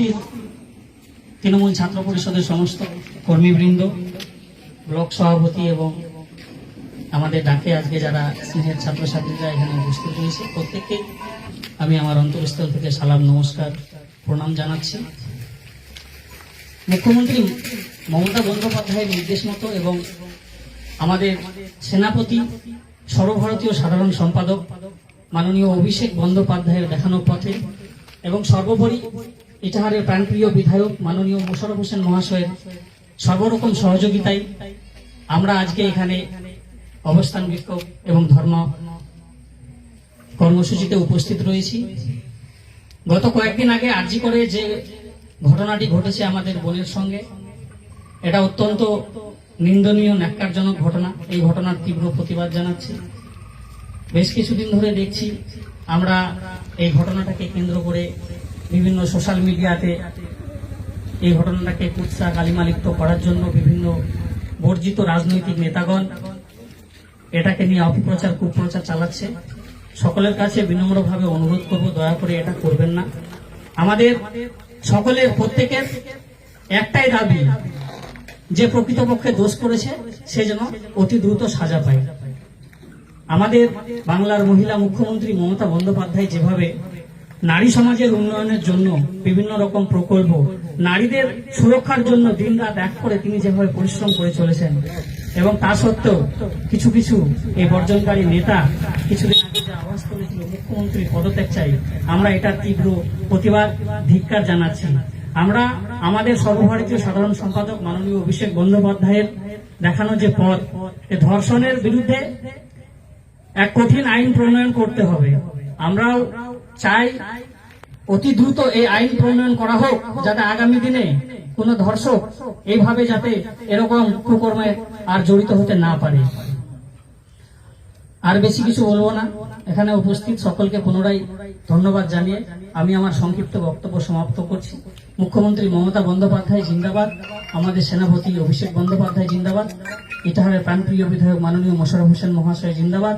সমষ্টির তৃণমূল ছাত্র পরিষদের সমস্ত কর্মীবৃন্দ, ব্লক সভাপতি এবং আমাদের ডাকে আজকে যারা স্নেহের ছাত্রছাত্রীরা এখানে উপস্থিত হয়েছে, প্রত্যেককে আমি আমার অন্তরস্থল থেকে সালাম, নমস্কার, প্রণাম জানাচ্ছি। মুখ্যমন্ত্রী মমতা বন্দ্যোপাধ্যায়ের নির্দেশ মতো এবং আমাদের সেনাপতি, সর্বভারতীয় সাধারণ সম্পাদক মাননীয় অভিষেক বন্দ্যোপাধ্যায়ের দেখানো পথে এবং সর্বোপরি ইটাহারের প্রাণপ্রিয় বিধায়ক মাননীয় মোশারফ হোসেন মহাশয়ের সর্বরকম সহযোগিতায় আমরা আজকে এখানে অবস্থান বিক্ষোভ এবং ধর্ম কর্মসূচিতে উপস্থিত রয়েছি। গত কয়েকদিন আগে আর্জি করে যে ঘটনাটি ঘটেছে আমাদের বোনের সঙ্গে, এটা অত্যন্ত নিন্দনীয়, ন্যাক্কারজনক ঘটনা। এই ঘটনার তীব্র প্রতিবাদ জানাচ্ছি। বেশ কিছুদিন ধরে দেখছি আমরা এই ঘটনাটাকে কেন্দ্র করে বিভিন্ন সোশ্যাল মিডিয়াতে এই ঘটনাটাকে কুৎসা কালিমালিপ্ত করার জন্য বিভিন্ন বর্জিত রাজনৈতিক নেতাগণ এটাকে নিয়ে অপপ্রচার, কুপ্রচার চালাচ্ছে। সকলের কাছে বিনম্রভাবে অনুরোধ করব, দয়া করে এটা করবেন না। আমাদের সকলের প্রত্যেকের একটাই দাবি, যে প্রকৃতপক্ষে দোষ করেছে, সে যেন অতি দ্রুত সাজা পায়। আমাদের বাংলার মহিলা মুখ্যমন্ত্রী মমতা বন্দ্যোপাধ্যায় যেভাবে নারী সমাজের উন্নয়নের জন্য বিভিন্ন রকম প্রকল্প, নারীদের সুরক্ষার জন্য দিনরাত এক করে তিনি যেভাবে পরিশ্রম করে চলেছেন এবং তা সত্ত্বেও কিছু কিছু এই বর্জনকারী নেতা কিছুদিন আগে যে আওয়াজ করেছিল মুখ্যমন্ত্রীর পদত্যাগ চাই। আমরা এটার তীব্র প্রতিবাদ, ধিক্কার জানাচ্ছি। আমরা আমাদের সর্বভারতীয় সাধারণ সম্পাদক মাননীয় অভিষেক বন্দ্যোপাধ্যায়ের দেখানো যে পথ ধর্ষণের বিরুদ্ধে এক কঠিন আইন প্রণয়ন করতে হবে। আমরাও চাই অতি দ্রুত এই আইন প্রণয়ন করা হোক, যাতে আগামী দিনে কোন ধর্ষক এইভাবে যাতে এরকম কুকর্মে আর জড়িত হতে না পারে। আর বেশি কিছু বলব না। এখানে উপস্থিত সকলকে পুনরায় ধন্যবাদ জানিয়ে আমি আমার সংক্ষিপ্ত বক্তব্য সমাপ্ত করছি। মুখ্যমন্ত্রী মমতা বন্দ্যোপাধ্যায় জিন্দাবাদ, আমাদের সেনাপতি অভিষেক বন্দ্যোপাধ্যায় জিন্দাবাদ, ইটাহারের প্রাণপ্রিয় বিধায়ক মাননীয় মোশারফ হোসেন মহাশয় জিন্দাবাদ,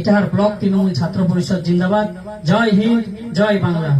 ইটাহার ব্লক তৃণমূল ছাত্র পরিষদ জিন্দাবাদ। জয় হিন্দ, জয় বাংলা।